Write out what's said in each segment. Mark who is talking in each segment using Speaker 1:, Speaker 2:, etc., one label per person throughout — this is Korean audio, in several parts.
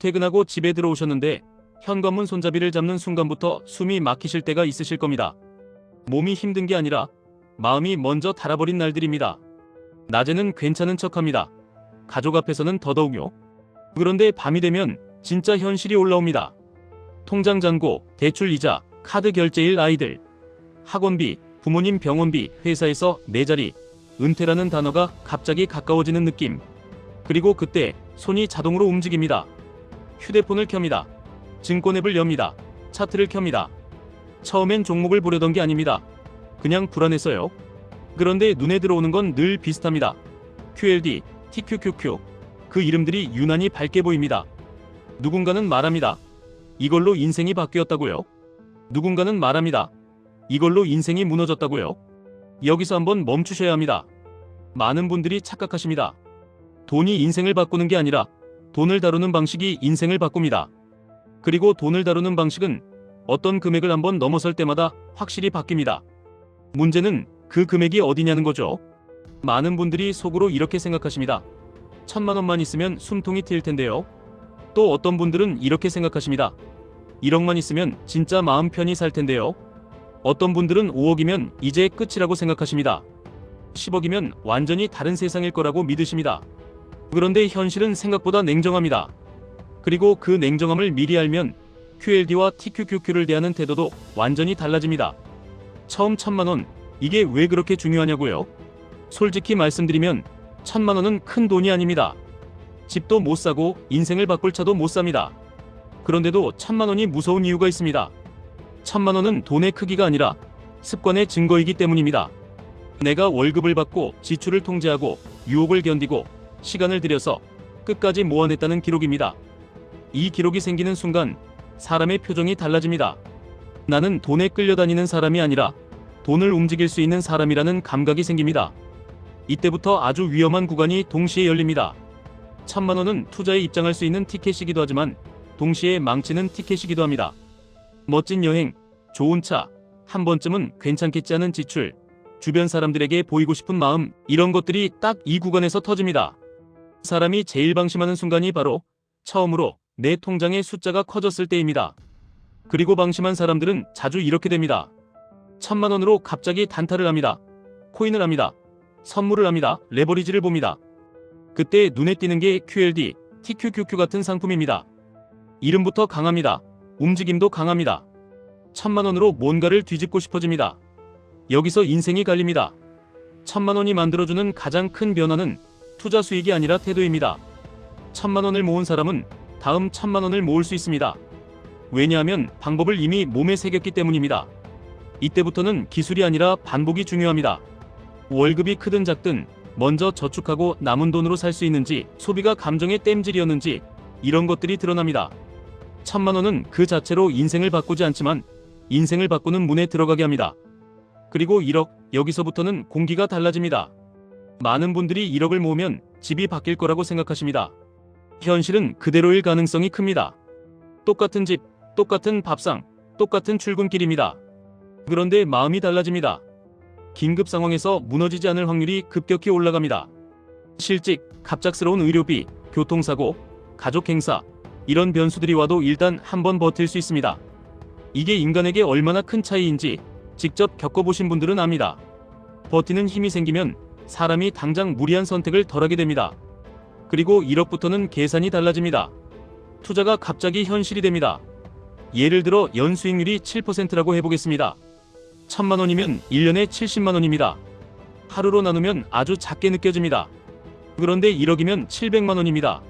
Speaker 1: 퇴근하고 집에 들어오셨는데 현관문 손잡이를 잡는 순간부터 숨이 막히실 때가 있으실 겁니다. 몸이 힘든 게 아니라 마음이 먼저 달아버린 날들입니다. 낮에는 괜찮은 척합니다. 가족 앞에서는 더더욱요. 그런데 밤이 되면 진짜 현실이 올라옵니다. 통장 잔고, 대출 이자, 카드 결제일 아이들, 학원비, 부모님 병원비, 회사에서 내 자리, 은퇴라는 단어가 갑자기 가까워지는 느낌. 그리고 그때 손이 자동으로 움직입니다. 휴대폰을 켭니다. 증권 앱을 엽니다. 차트를 켭니다. 처음엔 종목을 보려던 게 아닙니다. 그냥 불안해서요. 그런데 눈에 들어오는 건 늘 비슷합니다. QLD, TQQQ. 그 이름들이 유난히 밝게 보입니다. 누군가는 말합니다. 이걸로 인생이 바뀌었다고요. 누군가는 말합니다. 이걸로 인생이 무너졌다고요. 여기서 한번 멈추셔야 합니다. 많은 분들이 착각하십니다. 돈이 인생을 바꾸는 게 아니라 돈을 다루는 방식이 인생을 바꿉니다. 그리고 돈을 다루는 방식은 어떤 금액을 한번 넘어설 때마다 확실히 바뀝니다. 문제는 그 금액이 어디냐는 거죠. 많은 분들이 속으로 이렇게 생각하십니다. 천만 원만 있으면 숨통이 트일 텐데요. 또 어떤 분들은 이렇게 생각하십니다. 1억만 있으면 진짜 마음 편히 살 텐데요. 어떤 분들은 5억이면 이제 끝이라고 생각하십니다. 10억이면 완전히 다른 세상일 거라고 믿으십니다. 그런데 현실은 생각보다 냉정합니다. 그리고 그 냉정함을 미리 알면 QLD와 TQQQ를 대하는 태도도 완전히 달라집니다. 처음 천만 원, 이게 왜 그렇게 중요하냐고요? 솔직히 말씀드리면 천만 원은 큰 돈이 아닙니다. 집도 못 사고 인생을 바꿀 차도 못 삽니다. 그런데도 천만 원이 무서운 이유가 있습니다. 천만 원은 돈의 크기가 아니라 습관의 증거이기 때문입니다. 내가 월급을 받고 지출을 통제하고 유혹을 견디고 시간을 들여서 끝까지 모아냈다는 기록입니다. 이 기록이 생기는 순간 사람의 표정이 달라집니다. 나는 돈에 끌려다니는 사람이 아니라 돈을 움직일 수 있는 사람이라는 감각이 생깁니다. 이때부터 아주 위험한 구간이 동시에 열립니다. 천만 원은 투자에 입장할 수 있는 티켓이기도 하지만 동시에 망치는 티켓이기도 합니다. 멋진 여행, 좋은 차, 한 번쯤은 괜찮겠지 하는 지출, 주변 사람들에게 보이고 싶은 마음, 이런 것들이 딱 이 구간에서 터집니다. 사람이 제일 방심하는 순간이 바로 처음으로 내 통장의 숫자가 커졌을 때입니다. 그리고 방심한 사람들은 자주 이렇게 됩니다. 천만 원으로 갑자기 단타를 합니다. 코인을 합니다. 선물을 합니다. 레버리지를 봅니다. 그때 눈에 띄는 게 QLD, TQQQ 같은 상품입니다. 이름부터 강합니다. 움직임도 강합니다. 천만 원으로 뭔가를 뒤집고 싶어집니다. 여기서 인생이 갈립니다. 천만 원이 만들어주는 가장 큰 변화는 투자 수익이 아니라 태도입니다. 천만 원을 모은 사람은 다음 천만 원을 모을 수 있습니다. 왜냐하면 방법을 이미 몸에 새겼기 때문입니다. 이때부터는 기술이 아니라 반복이 중요합니다. 월급이 크든 작든 먼저 저축하고 남은 돈으로 살 수 있는지 소비가 감정의 땜질이었는지 이런 것들이 드러납니다. 천만 원은 그 자체로 인생을 바꾸지 않지만 인생을 바꾸는 문에 들어가게 합니다. 그리고 1억 여기서부터는 공기가 달라집니다. 많은 분들이 1억을 모으면 집이 바뀔 거라고 생각하십니다. 현실은 그대로일 가능성이 큽니다. 똑같은 집, 똑같은 밥상, 똑같은 출근길입니다. 그런데 마음이 달라집니다. 긴급 상황에서 무너지지 않을 확률이 급격히 올라갑니다. 실직, 갑작스러운 의료비, 교통사고, 가족 행사, 이런 변수들이 와도 일단 한번 버틸 수 있습니다. 이게 인간에게 얼마나 큰 차이인지 직접 겪어보신 분들은 압니다. 버티는 힘이 생기면 사람이 당장 무리한 선택을 덜하게 됩니다. 그리고 1억부터는 계산이 달라집니다. 투자가 갑자기 현실이 됩니다. 예를 들어 연수익률이 7%라고 해보겠습니다. 천만 원이면 1년에 70만 원입니다. 하루로 나누면 아주 작게 느껴집니다. 그런데 1억이면 700만 원입니다.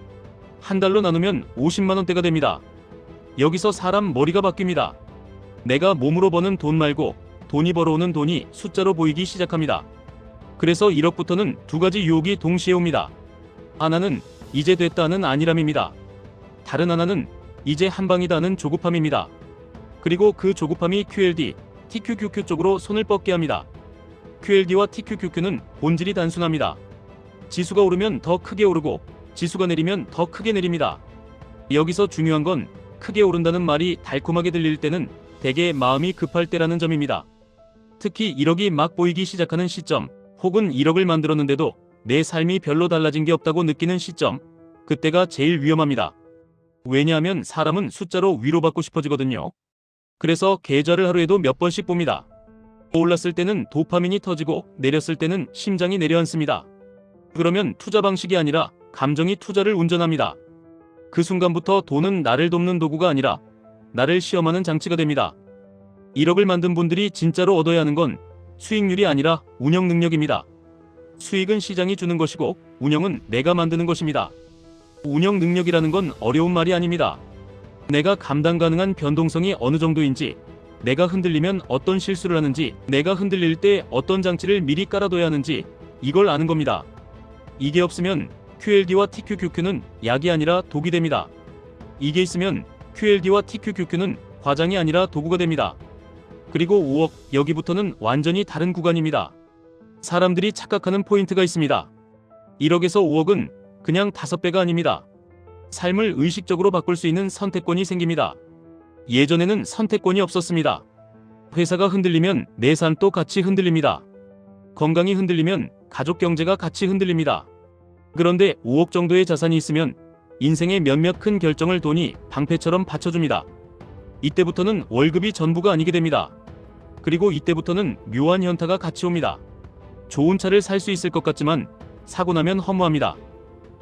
Speaker 1: 한 달로 나누면 50만 원대가 됩니다. 여기서 사람 머리가 바뀝니다. 내가 몸으로 버는 돈 말고 돈이 벌어오는 돈이 숫자로 보이기 시작합니다. 그래서 1억부터는 두 가지 유혹이 동시에 옵니다. 하나는 이제 됐다는 안일함입니다. 다른 하나는 이제 한방이다는 조급함입니다. 그리고 그 조급함이 QLD, TQQQ 쪽으로 손을 뻗게 합니다. QLD와 TQQQ는 본질이 단순합니다. 지수가 오르면 더 크게 오르고 지수가 내리면 더 크게 내립니다. 여기서 중요한 건 크게 오른다는 말이 달콤하게 들릴 때는 대개 마음이 급할 때라는 점입니다. 특히 1억이 막 보이기 시작하는 시점, 혹은 1억을 만들었는데도 내 삶이 별로 달라진 게 없다고 느끼는 시점, 그때가 제일 위험합니다. 왜냐하면 사람은 숫자로 위로받고 싶어지거든요. 그래서 계좌를 하루에도 몇 번씩 봅니다. 올랐을 때는 도파민이 터지고 내렸을 때는 심장이 내려앉습니다. 그러면 투자 방식이 아니라 감정이 투자를 운전합니다. 그 순간부터 돈은 나를 돕는 도구가 아니라 나를 시험하는 장치가 됩니다. 1억을 만든 분들이 진짜로 얻어야 하는 건 수익률이 아니라 운영 능력입니다. 수익은 시장이 주는 것이고 운영은 내가 만드는 것입니다. 운영 능력이라는 건 어려운 말이 아닙니다. 내가 감당 가능한 변동성이 어느 정도인지, 내가 흔들리면 어떤 실수를 하는지, 내가 흔들릴 때 어떤 장치를 미리 깔아둬야 하는지 이걸 아는 겁니다. 이게 없으면 QLD와 TQQQ는 약이 아니라 독이 됩니다. 이게 있으면 QLD와 TQQQ는 과장이 아니라 도구가 됩니다. 그리고 5억 여기부터는 완전히 다른 구간입니다. 사람들이 착각하는 포인트가 있습니다. 1억에서 5억은 그냥 5배가 아닙니다. 삶을 의식적으로 바꿀 수 있는 선택권이 생깁니다. 예전에는 선택권이 없었습니다. 회사가 흔들리면 내 삶도 같이 흔들립니다. 건강이 흔들리면 가족 경제가 같이 흔들립니다. 그런데 5억 정도의 자산이 있으면 인생의 몇몇 큰 결정을 돈이 방패처럼 받쳐줍니다. 이때부터는 월급이 전부가 아니게 됩니다. 그리고 이때부터는 묘한 현타가 같이 옵니다. 좋은 차를 살 수 있을 것 같지만 사고 나면 허무합니다.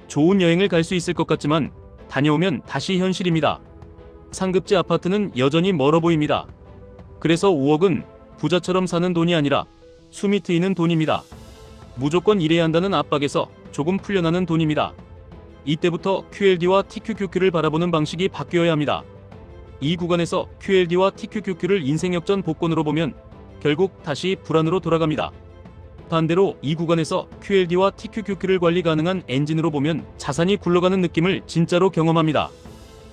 Speaker 1: 좋은 여행을 갈 수 있을 것 같지만 다녀오면 다시 현실입니다. 상급지 아파트는 여전히 멀어 보입니다. 그래서 5억은 부자처럼 사는 돈이 아니라 숨이 트이는 돈입니다. 무조건 일해야 한다는 압박에서 조금 풀려나는 돈입니다. 이때부터 QLD와 TQQQ를 바라보는 방식이 바뀌어야 합니다. 이 구간에서 QLD와 TQQQ를 인생 역전 복권으로 보면 결국 다시 불안으로 돌아갑니다. 반대로 이 구간에서 QLD와 TQQQ를 관리 가능한 엔진으로 보면 자산이 굴러가는 느낌을 진짜로 경험합니다.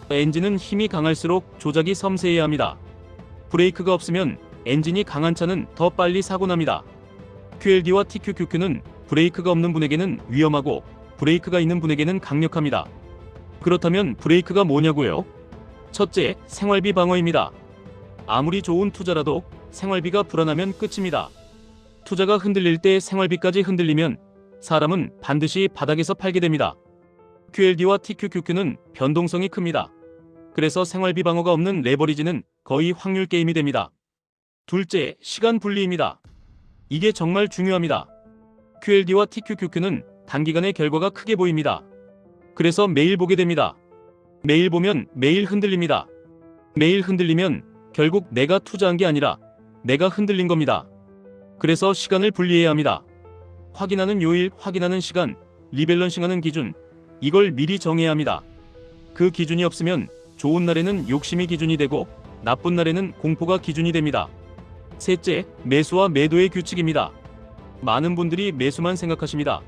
Speaker 1: 엔진은 힘이 강할수록 조작이 섬세해야 합니다. 브레이크가 없으면 엔진이 강한 차는 더 빨리 사고 납니다. QLD와 TQQQ는 브레이크가 없는 분에게는 위험하고 브레이크가 있는 분에게는 강력합니다. 그렇다면 브레이크가 뭐냐고요? 첫째, 생활비 방어입니다. 아무리 좋은 투자라도 생활비가 불안하면 끝입니다. 투자가 흔들릴 때 생활비까지 흔들리면 사람은 반드시 바닥에서 팔게 됩니다. QLD와 TQQQ는 변동성이 큽니다. 그래서 생활비 방어가 없는 레버리지는 거의 확률 게임이 됩니다. 둘째, 시간 분리입니다. 이게 정말 중요합니다. QLD와 TQQQ는 단기간에 결과가 크게 보입니다. 그래서 매일 보게 됩니다. 매일 보면 매일 흔들립니다. 매일 흔들리면 결국 내가 투자한 게 아니라 내가 흔들린 겁니다. 그래서 시간을 분리해야 합니다. 확인하는 요일, 확인하는 시간, 리밸런싱하는 기준, 이걸 미리 정해야 합니다. 그 기준이 없으면 좋은 날에는 욕심이 기준이 되고 나쁜 날에는 공포가 기준이 됩니다. 셋째, 매수와 매도의 규칙입니다. 많은 분들이 매수만 생각하십니다.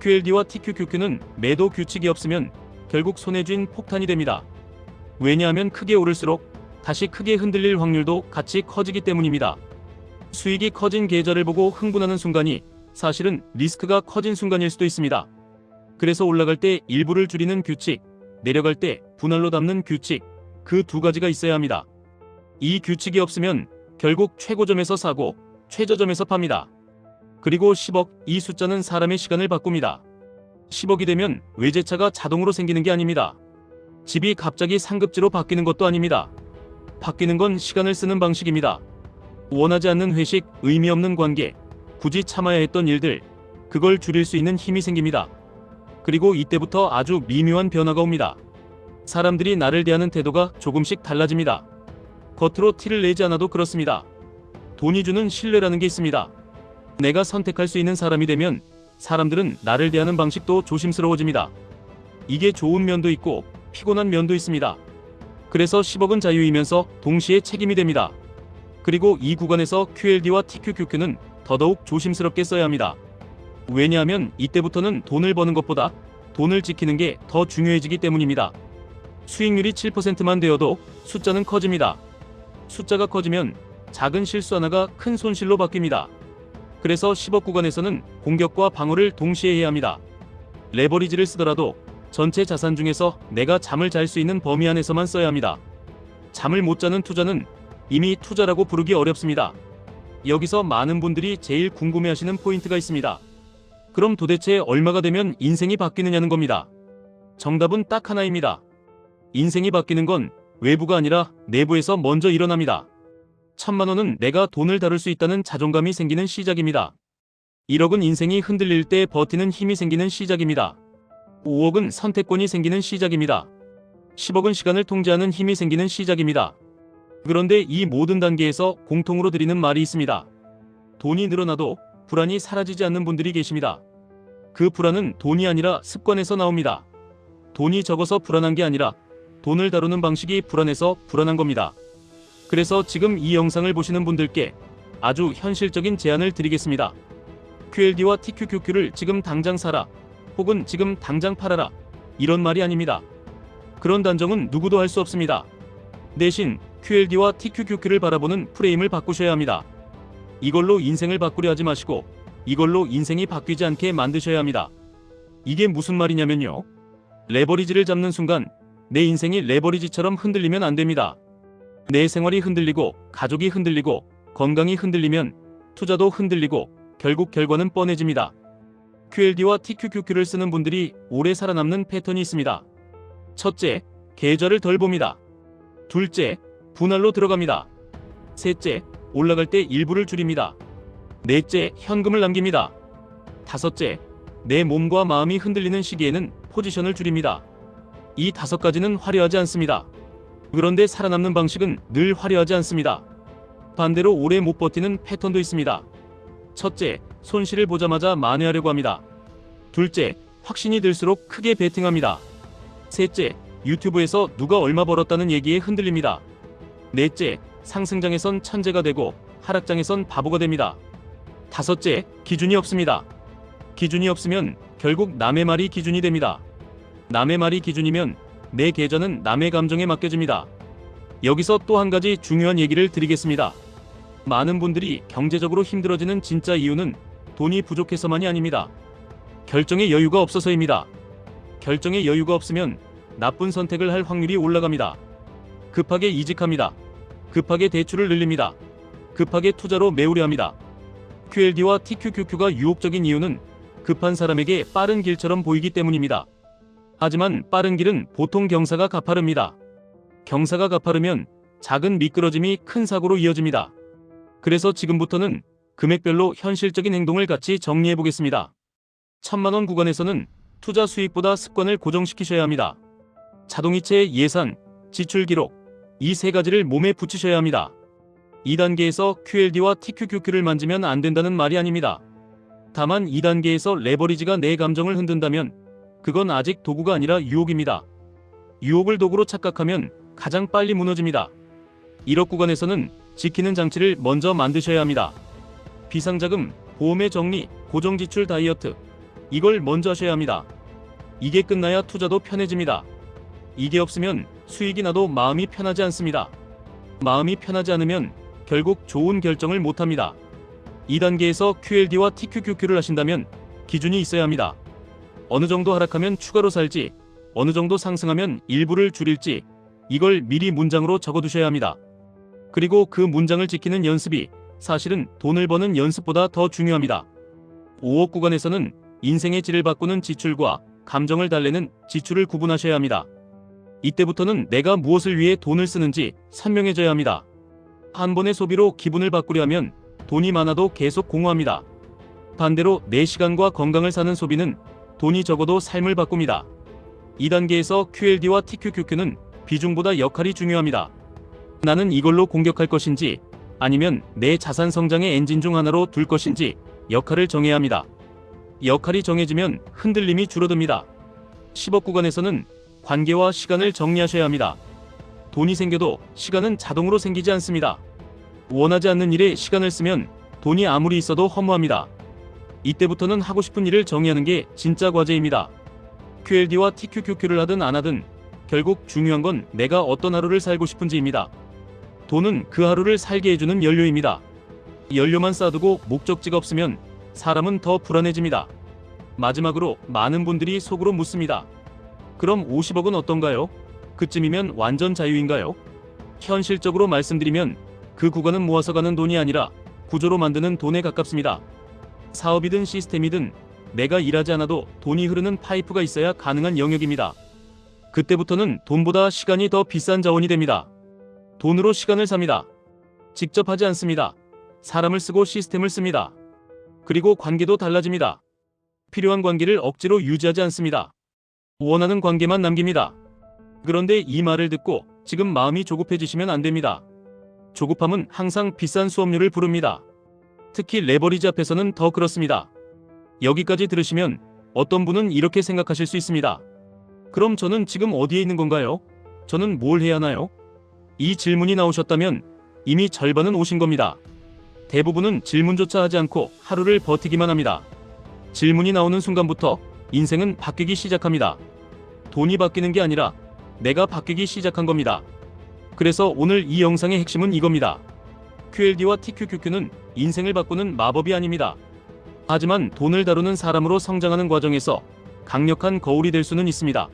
Speaker 1: QLD와 TQQQ는 매도 규칙이 없으면 결국 손에 쥔 폭탄이 됩니다. 왜냐하면 크게 오를수록 다시 크게 흔들릴 확률도 같이 커지기 때문입니다. 수익이 커진 계좌를 보고 흥분하는 순간이 사실은 리스크가 커진 순간일 수도 있습니다. 그래서 올라갈 때 일부를 줄이는 규칙, 내려갈 때 분할로 담는 규칙, 그 두 가지가 있어야 합니다. 이 규칙이 없으면 결국 최고점에서 사고 최저점에서 팝니다. 그리고 10억 이 숫자는 사람의 시간을 바꿉니다. 10억이 되면 외제차가 자동으로 생기는 게 아닙니다. 집이 갑자기 상급지로 바뀌는 것도 아닙니다. 바뀌는 건 시간을 쓰는 방식입니다. 원하지 않는 회식, 의미 없는 관계, 굳이 참아야 했던 일들, 그걸 줄일 수 있는 힘이 생깁니다. 그리고 이때부터 아주 미묘한 변화가 옵니다. 사람들이 나를 대하는 태도가 조금씩 달라집니다. 겉으로 티를 내지 않아도 그렇습니다. 돈이 주는 신뢰라는 게 있습니다. 내가 선택할 수 있는 사람이 되면 사람들은 나를 대하는 방식도 조심스러워집니다. 이게 좋은 면도 있고 피곤한 면도 있습니다. 그래서 10억은 자유이면서 동시에 책임이 됩니다. 그리고 이 구간에서 QLD와 TQQQ는 더더욱 조심스럽게 써야 합니다. 왜냐하면 이때부터는 돈을 버는 것보다 돈을 지키는 게 더 중요해지기 때문입니다. 수익률이 7%만 되어도 숫자는 커집니다. 숫자가 커지면 작은 실수 하나가 큰 손실로 바뀝니다. 그래서 10억 구간에서는 공격과 방어를 동시에 해야 합니다. 레버리지를 쓰더라도 전체 자산 중에서 내가 잠을 잘 수 있는 범위 안에서만 써야 합니다. 잠을 못 자는 투자는 이미 투자라고 부르기 어렵습니다. 여기서 많은 분들이 제일 궁금해하시는 포인트가 있습니다. 그럼 도대체 얼마가 되면 인생이 바뀌느냐는 겁니다. 정답은 딱 하나입니다. 인생이 바뀌는 건 외부가 아니라 내부에서 먼저 일어납니다. 천만 원은 내가 돈을 다룰 수 있다는 자존감이 생기는 시작입니다. 1억은 인생이 흔들릴 때 버티는 힘이 생기는 시작입니다. 5억은 선택권이 생기는 시작입니다. 10억은 시간을 통제하는 힘이 생기는 시작입니다. 그런데 이 모든 단계에서 공통으로 드리는 말이 있습니다. 돈이 늘어나도 불안이 사라지지 않는 분들이 계십니다. 그 불안은 돈이 아니라 습관에서 나옵니다. 돈이 적어서 불안한 게 아니라 돈을 다루는 방식이 불안해서 불안한 겁니다. 그래서 지금 이 영상을 보시는 분들께 아주 현실적인 제안을 드리겠습니다. QLD와 TQQQ를 지금 당장 사라 혹은 지금 당장 팔아라 이런 말이 아닙니다. 그런 단정은 누구도 할 수 없습니다. 대신 QLD와 TQQQ를 바라보는 프레임을 바꾸셔야 합니다. 이걸로 인생을 바꾸려 하지 마시고 이걸로 인생이 바뀌지 않게 만드셔야 합니다. 이게 무슨 말이냐면요. 레버리지를 잡는 순간 내 인생이 레버리지처럼 흔들리면 안 됩니다. 내 생활이 흔들리고 가족이 흔들리고 건강이 흔들리면 투자도 흔들리고 결국 결과는 뻔해집니다. QLD와 TQQQ를 쓰는 분들이 오래 살아남는 패턴이 있습니다. 첫째, 계좌를 덜 봅니다. 둘째, 분할로 들어갑니다. 셋째, 올라갈 때 일부를 줄입니다. 넷째, 현금을 남깁니다. 다섯째, 내 몸과 마음이 흔들리는 시기에는 포지션을 줄입니다. 이 다섯 가지는 화려하지 않습니다. 그런데 살아남는 방식은 늘 화려하지 않습니다. 반대로 오래 못 버티는 패턴도 있습니다. 첫째, 손실을 보자마자 만회하려고 합니다. 둘째, 확신이 들수록 크게 베팅합니다. 셋째, 유튜브에서 누가 얼마 벌었다는 얘기에 흔들립니다. 넷째, 상승장에선 천재가 되고 하락장에선 바보가 됩니다. 다섯째, 기준이 없습니다. 기준이 없으면 결국 남의 말이 기준이 됩니다. 남의 말이 기준이면 내 계좌는 남의 감정에 맡겨집니다. 여기서 또 한 가지 중요한 얘기를 드리겠습니다. 많은 분들이 경제적으로 힘들어지는 진짜 이유는 돈이 부족해서만이 아닙니다. 결정의 여유가 없어서입니다. 결정의 여유가 없으면 나쁜 선택을 할 확률이 올라갑니다. 급하게 이직합니다. 급하게 대출을 늘립니다. 급하게 투자로 메우려 합니다. QLD와 TQQQ가 유혹적인 이유는 급한 사람에게 빠른 길처럼 보이기 때문입니다. 하지만 빠른 길은 보통 경사가 가파릅니다. 경사가 가파르면 작은 미끄러짐이 큰 사고로 이어집니다. 그래서 지금부터는 금액별로 현실적인 행동을 같이 정리해 보겠습니다. 천만원 구간에서는 투자 수익보다 습관을 고정시키셔야 합니다. 자동이체의 예산, 지출 기록, 이 세 가지를 몸에 붙이셔야 합니다. 2단계에서 QLD와 TQQQ를 만지면 안 된다는 말이 아닙니다. 다만 2단계에서 레버리지가 내 감정을 흔든다면 그건 아직 도구가 아니라 유혹입니다. 유혹을 도구로 착각하면 가장 빨리 무너집니다. 1억 구간에서는 지키는 장치를 먼저 만드셔야 합니다. 비상자금, 보험의 정리, 고정지출 다이어트. 이걸 먼저 하셔야 합니다. 이게 끝나야 투자도 편해집니다. 이게 없으면 수익이 나도 마음이 편하지 않습니다. 마음이 편하지 않으면 결국 좋은 결정을 못 합니다. 2단계에서 QLD와 TQQQ를 하신다면 기준이 있어야 합니다. 어느 정도 하락하면 추가로 살지, 어느 정도 상승하면 일부를 줄일지, 이걸 미리 문장으로 적어두셔야 합니다. 그리고 그 문장을 지키는 연습이 사실은 돈을 버는 연습보다 더 중요합니다. 5억 구간에서는 인생의 질을 바꾸는 지출과 감정을 달래는 지출을 구분하셔야 합니다. 이때부터는 내가 무엇을 위해 돈을 쓰는지 선명해져야 합니다. 한 번의 소비로 기분을 바꾸려 하면 돈이 많아도 계속 공허합니다. 반대로 내 시간과 건강을 사는 소비는 돈이 적어도 삶을 바꿉니다. 2단계에서 QLD와 TQQQ는 비중보다 역할이 중요합니다. 나는 이걸로 공격할 것인지 아니면 내 자산 성장의 엔진 중 하나로 둘 것인지 역할을 정해야 합니다. 역할이 정해지면 흔들림이 줄어듭니다. 10억 구간에서는 관계와 시간을 정리하셔야 합니다. 돈이 생겨도 시간은 자동으로 생기지 않습니다. 원하지 않는 일에 시간을 쓰면 돈이 아무리 있어도 허무합니다. 이때부터는 하고 싶은 일을 정의하는 게 진짜 과제입니다. QLD와 TQQQ를 하든 안 하든 결국 중요한 건 내가 어떤 하루를 살고 싶은지입니다. 돈은 그 하루를 살게 해주는 연료입니다. 연료만 쌓아두고 목적지가 없으면 사람은 더 불안해집니다. 마지막으로 많은 분들이 속으로 묻습니다. 그럼 50억은 어떤가요? 그쯤이면 완전 자유인가요? 현실적으로 말씀드리면 그 구간은 모아서 가는 돈이 아니라 구조로 만드는 돈에 가깝습니다. 사업이든 시스템이든 내가 일하지 않아도 돈이 흐르는 파이프가 있어야 가능한 영역입니다. 그때부터는 돈보다 시간이 더 비싼 자원이 됩니다. 돈으로 시간을 삽니다. 직접 하지 않습니다. 사람을 쓰고 시스템을 씁니다. 그리고 관계도 달라집니다. 필요한 관계를 억지로 유지하지 않습니다. 원하는 관계만 남깁니다. 그런데 이 말을 듣고 지금 마음이 조급해지시면 안 됩니다. 조급함은 항상 비싼 수업료를 부릅니다. 특히 레버리지 앞에서는 더 그렇습니다. 여기까지 들으시면 어떤 분은 이렇게 생각하실 수 있습니다. 그럼 저는 지금 어디에 있는 건가요? 저는 뭘 해야 하나요? 이 질문이 나오셨다면 이미 절반은 오신 겁니다. 대부분은 질문조차 하지 않고 하루를 버티기만 합니다. 질문이 나오는 순간부터 인생은 바뀌기 시작합니다. 돈이 바뀌는 게 아니라 내가 바뀌기 시작한 겁니다. 그래서 오늘 이 영상의 핵심은 이겁니다. QLD와 TQQQ는 인생을 바꾸는 마법이 아닙니다. 하지만 돈을 다루는 사람으로 성장하는 과정에서 강력한 거울이 될 수는 있습니다.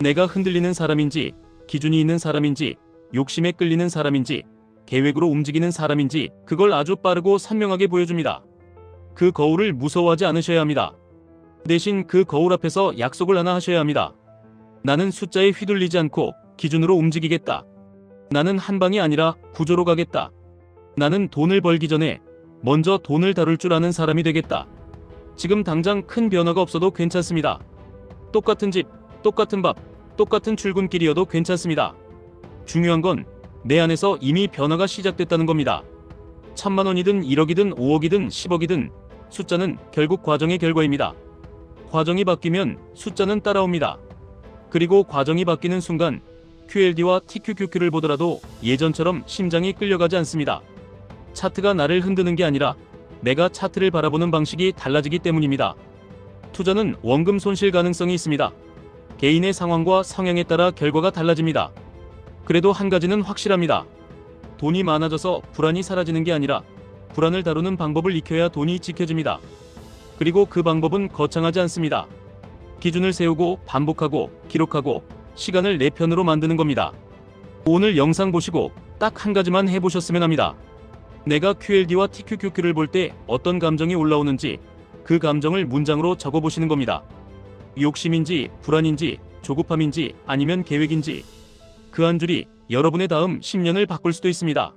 Speaker 1: 내가 흔들리는 사람인지, 기준이 있는 사람인지, 욕심에 끌리는 사람인지, 계획으로 움직이는 사람인지 그걸 아주 빠르고 선명하게 보여줍니다. 그 거울을 무서워하지 않으셔야 합니다. 대신 그 거울 앞에서 약속을 하나 하셔야 합니다. 나는 숫자에 휘둘리지 않고 기준으로 움직이겠다. 나는 한 방이 아니라 구조로 가겠다. 나는 돈을 벌기 전에 먼저 돈을 다룰 줄 아는 사람이 되겠다. 지금 당장 큰 변화가 없어도 괜찮습니다. 똑같은 집, 똑같은 밥, 똑같은 출근길이어도 괜찮습니다. 중요한 건 내 안에서 이미 변화가 시작됐다는 겁니다. 천만 원이든 1억이든 5억이든 10억이든 숫자는 결국 과정의 결과입니다. 과정이 바뀌면 숫자는 따라옵니다. 그리고 과정이 바뀌는 순간 QLD와 TQQQ를 보더라도 예전처럼 심장이 끌려가지 않습니다. 차트가 나를 흔드는 게 아니라 내가 차트를 바라보는 방식이 달라지기 때문입니다. 투자는 원금 손실 가능성이 있습니다. 개인의 상황과 성향에 따라 결과가 달라집니다. 그래도 한 가지는 확실합니다. 돈이 많아져서 불안이 사라지는 게 아니라 불안을 다루는 방법을 익혀야 돈이 지켜집니다. 그리고 그 방법은 거창하지 않습니다. 기준을 세우고 반복하고 기록하고 시간을 내 편으로 만드는 겁니다. 오늘 영상 보시고 딱 한 가지만 해보셨으면 합니다. 내가 QLD와 TQQQ를 볼 때 어떤 감정이 올라오는지 그 감정을 문장으로 적어보시는 겁니다. 욕심인지 불안인지 조급함인지 아니면 계획인지 그 한 줄이 여러분의 다음 10년을 바꿀 수도 있습니다.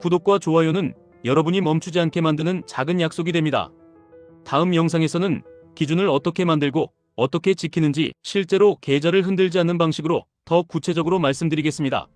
Speaker 1: 구독과 좋아요는 여러분이 멈추지 않게 만드는 작은 약속이 됩니다. 다음 영상에서는 기준을 어떻게 만들고 어떻게 지키는지 실제로 계좌를 흔들지 않는 방식으로 더 구체적으로 말씀드리겠습니다.